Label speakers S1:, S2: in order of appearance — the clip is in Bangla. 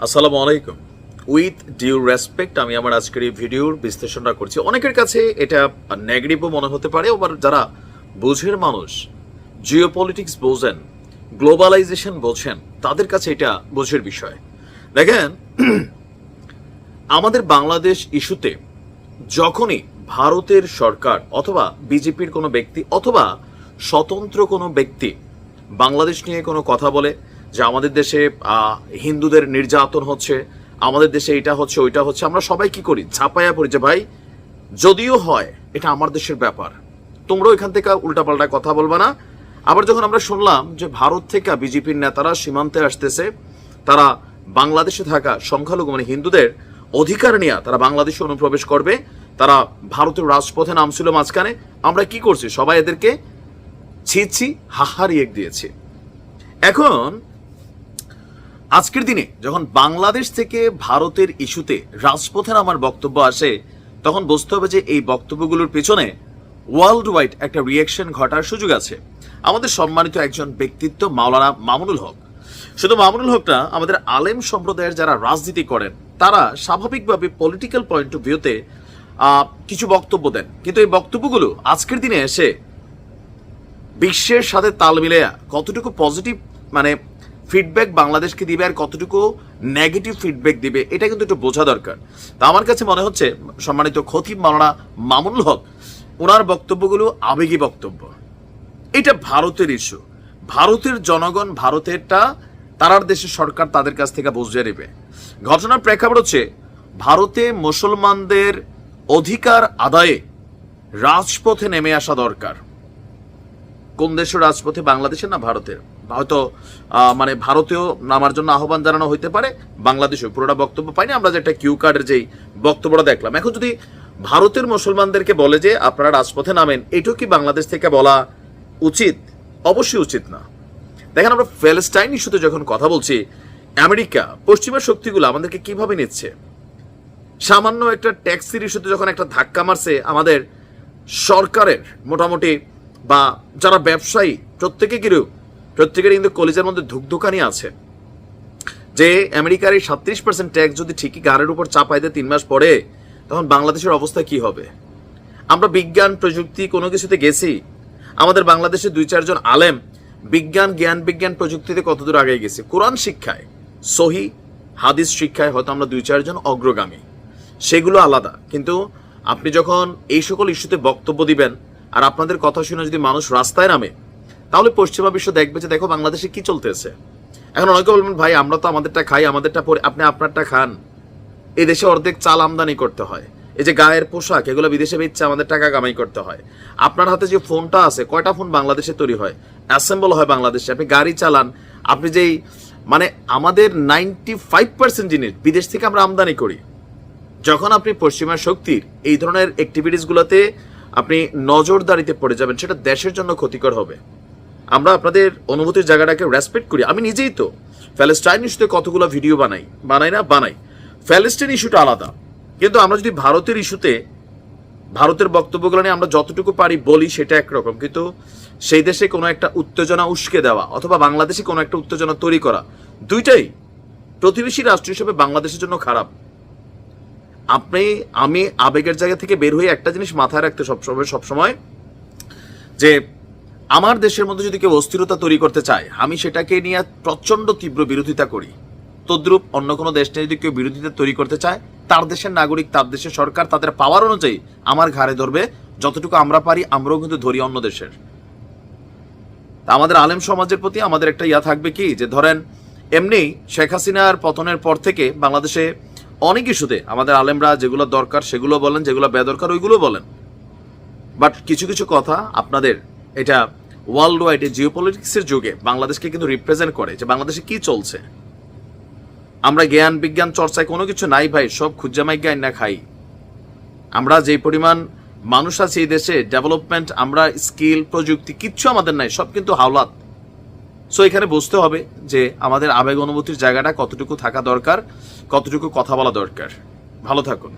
S1: আসসালামু আলাইকুম। উইথ ডিউ রেসপেক্ট আমি আমার আজকের এই ভিডিওর বিশ্লেষণটা করছি। অনেকের কাছে এটা নেগেটিভও মনে হতে পারে, আবার যারা বুঝের মানুষ জিও পলিটিক্স বোঝেন গ্লোবালাইজেশন বোঝেন, তাদের কাছে এটা বোঝের বিষয়। দেখেন, আমাদের বাংলাদেশ ইস্যুতে যখনই ভারতের সরকার অথবা বিজেপির কোনো ব্যক্তি অথবা স্বতন্ত্র কোনো ব্যক্তি বাংলাদেশ নিয়ে কোনো কথা বলে যে আমাদের দেশে হিন্দুদের নির্যাতন হচ্ছে, আমাদের দেশে এটা হচ্ছে, ওইটা হচ্ছে, আমরা সবাই কি করি? ঝাপাইয়া পড়ি যে, ভাই, যদিও হয়, এটা আমার দেশের ব্যাপার। তোমরাও এখান থেকে উল্টাপাল্টা কথা বলবা না। আবার যখন আমরা শুনলাম যে, ভারত থেকে বিজেপির নেতারা সীমান্তে আসতেছে, তারা বাংলাদেশে থাকা সংখ্যালঘু মানে হিন্দুদের অধিকার নিয়ে তারা বাংলাদেশে অনুপ্রবেশ করবে, তারা ভারতের রাজপথে নামছিল মাঝখানে, আমরা কি করছি? সবাই এদেরকে ছি ছি হাহারিয়ে দিয়েছি। এখন আজকের দিনে যখন বাংলাদেশ থেকে ভারতের ইস্যুতে রাজপথের আমার বক্তব্য আসে, তখন বুঝতে হবে যে এই বক্তব্যগুলোর পেছনে ওয়ার্ল্ড ওয়াইড একটা রিয়াকশন ঘটার সুযোগ আছে। আমাদের সম্মানিত একজন ব্যক্তিত্ব মাওলানা মামুনুল হক। শুধু মামুনুল হক না আমাদের আলেম সম্প্রদায়ের যারা রাজনীতি করেন, তারা স্বাভাবিকভাবে পলিটিক্যাল পয়েন্ট অফ ভিউতে কিছু বক্তব্য দেন। কিন্তু এই বক্তব্যগুলো আজকের দিনে এসে বিশ্বের সাথে তাল মিলে কতটুকু পজিটিভ মানে ফিডব্যাক বাংলাদেশকে দিবে আর কতটুকু নেগেটিভ ফিডব্যাক দিবে, এটা কিন্তু একটু বোঝা দরকার। তা আমার কাছে মনে হচ্ছে, সম্মানিত খতিব মাওলানা মামুল হক, ওনার বক্তব্যগুলো আবেগী বক্তব্য। এটা ভারতের ইস্যু ভারতের জনগণ, ভারতেরটা তারার দেশের সরকার তাদের কাছ থেকে বুঝিয়ে নেবে। ঘটনার প্রেক্ষাপট হচ্ছে, ভারতে মুসলমানদের অধিকার আদায়ে রাজপথে নেমে আসা দরকার। কোন দেশের রাজপথে, বাংলাদেশের না ভারতের? হয়তো মানে ভারতেও নামার জন্য আহ্বান জানানো হইতে পারে বাংলাদেশে পুরোটা বক্তব্য পাইনি, আমরা যে একটা কিউ কার্ডের যেই বক্তব্যটা দেখলাম। এখন যদি ভারতের মুসলমানদেরকে বলে যে আপনারা রাজপথে নামেন, এটাও কি বাংলাদেশ থেকে বলা উচিত? অবশ্যই উচিত না। দেখেন আমরা প্যালেস্টাইন ইস্যুতে যখন কথা বলছি, আমেরিকা, পশ্চিমা শক্তিগুলো আমাদেরকে কীভাবে নিচ্ছে? সামান্য একটা ট্যাক্সির ইস্যুতে যখন একটা ধাক্কা মারছে আমাদের সরকারের মোটামুটি বা যারা ব্যবসায়ী, প্রত্যেকে কিরূপ প্রত্যেকের কিন্তু কলেজের মধ্যে ধুকধুকানি আছে। যে আমেরিকার এই সাত্রিশ পার্সেন্ট ট্যাক্স যদি ঠিকই গাড়ির উপর চাপাই দেয় তিন মাস পরে, তখন বাংলাদেশের অবস্থা কি হবে? আমরা বিজ্ঞান, প্রযুক্তি কোনো কিছুতে গেছি। আমাদের বাংলাদেশে দুই চারজন আলেম বিজ্ঞান, জ্ঞান, বিজ্ঞান প্রযুক্তিতে কতদূর আগে গেছে? কোরআন শিক্ষায়, সহি হাদিস শিক্ষায় হয়তো আমরা দুই চারজন অগ্রগামী। সেগুলো আলাদা। কিন্তু আপনি যখন এই সকল ইস্যুতে বক্তব্য দিবেন, আর আপনাদের কথা শুনে যদি মানুষ রাস্তায় নামে তাহলে পশ্চিমা বিশ্ব দেখবে যে দেখো বাংলাদেশে কি চলতেছে। এখন অনেকে বলবেন, ভাই, আমরা তো আমাদেরটা খাই, আমাদেরটা পরে, আপনি আপনারটা খান। এই দেশে অর্ধেক চাল আমদানি করতে হয়। এই যে গায়ের পোশাক, এগুলো বিদেশে বেচছে আমাদের টাকা কামাই করতে হয়। আপনার হাতে যে ফোনটা আছে, কয়টা ফোন বাংলাদেশে তৈরি হয়? অ্যাসেম্বল হয় বাংলাদেশে, আপনি গাড়ি চালান, আপনি যেই মানে আমাদের নাইনটি ফাইভ পার্সেন্ট জিনিস বিদেশ থেকে আমরা আমদানি করি। যখন আপনি পশ্চিমা শক্তির এই ধরনের অ্যাক্টিভিটিসগুলোতে আপনি নজরদারিতে পড়ে যাবেন, সেটা দেশের জন্য ক্ষতিকর হবে। আমরা আপনাদের অনুভূতির জায়গাটাকে রেসপেক্ট করি। আমি নিজেই তো প্যালেস্টাইন ইস্যুতে কতগুলো ভিডিও বানাই বানাই না, বানাই। প্যালেস্টাইন ইস্যুটা আলাদা। কিন্তু আমরা যদি ভারতের ইস্যুতে, ভারতের বক্তব্যগুলো নিয়ে আমরা যতটুকু পারি বলি সেটা একরকম। কিন্তু সেই দেশে কোনো একটা উত্তেজনা উস্কে দেওয়া অথবা বাংলাদেশে কোনো একটা উত্তেজনা তৈরি করা, দুইটাই প্রতিবেশী রাষ্ট্র হিসেবে বাংলাদেশের জন্য খারাপ। আপনি, আমি আবেগের জায়গা থেকে বের হয়ে একটা জিনিস মাথায় রাখতে সবসময় সবসময় যে আমার দেশের মধ্যে যদি কেউ অস্থিরতা তৈরি করতে চায়, আমি সেটাকে নিয়ে প্রচণ্ড তীব্র বিরোধিতা করি। তদ্রূপ অন্য কোনো দেশ নিয়ে যদি কেউ বিরোধিতা তৈরি করতে চায়, তার দেশের নাগরিক, তার দেশের সরকার, তাদের পাওয়ার অনুযায়ী আমার ঘাড়ে ধরবে, যতটুকু আমরা পারি, আমরাও কিন্তু ধরি অন্য দেশের। তা আমাদের আলেম সমাজের প্রতি আমাদের একটা ইয়া থাকবে কি? যে ধরেন, এমনি শেখ হাসিনার পতনের পর থেকে বাংলাদেশে অনেক ইস্যুতে আমাদের আলেমরা যেগুলো দরকার সেগুলো বলেন, যেগুলো বেদরকার, ওইগুলো বলেন। বাট কিছু কিছু কথা আপনাদের এটা ওয়ার্ল্ড ওয়াইড জিও পলিটিক্সের যুগে বাংলাদেশকে কিন্তু রিপ্রেজেন্ট করে যে বাংলাদেশে কি চলছে। আমরা জ্ঞান, বিজ্ঞান চর্চায় কোনো কিছু নাই ভাই, সব খুজ্জামাই জ্ঞান না খাই। আমরা যে পরিমাণ মানুষ আছে এই দেশে ডেভেলপমেন্ট আমরা স্কিল প্রযুক্তি, কিচ্ছু আমাদের নাই, সব কিন্তু হাওলাত। সো এখানে বুঝতে হবে যে আমাদের আবেগ অনুভূতির জায়গাটা কতটুকু থাকা দরকার, কতটুকু কথা বলা দরকার। ভালো থাকুন।